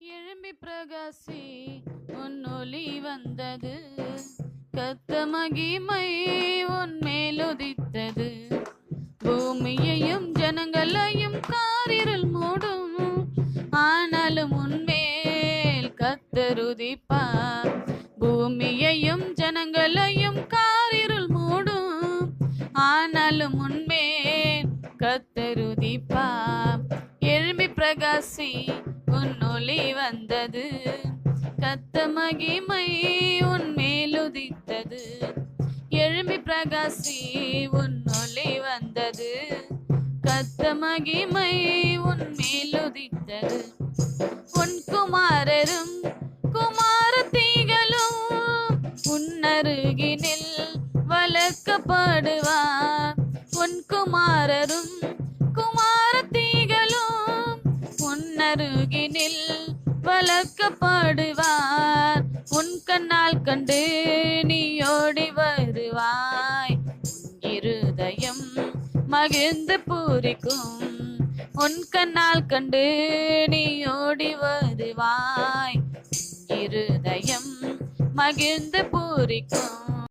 எழும்பி பிரகாசி உன் வந்தது. கத்த மகிமை உன் மேலுதித்தது பூமியையும் ஜனங்களையும் காரிரல் மூடும். ஆனாலும் உன்மேல் கத்தருதிப்பா பூமியையும் ஜனங்களையும் காரிருள் மூடும். ஆனாலும் உன்மேல் கத்தருதிப்பா எழும்பி பிரகாசி ஒளி வந்தது. கத்த மகிமை உன் மேலுதித்தது எழும்பி பிரகாசி உன் ஒளி வந்தது. கத்த மகிமை உன் மேலுதித்தது உன் குமாரரும் குமாரத்திகளும் உன்னருகினில் வளர்க்கப்படுவார் உன் குமாரரும் அருகினில் வளர்க்கப்படுவார். உன் கண்ணால் கண்டு நீ ஓடி வருவாய். இருதயம் மகிழ்ந்து பூரிக்கும். உன் கண்ணால் கண்டு நீ ஓடி வருவாய். இருதயம் மகிழ்ந்து பூரிக்கும்.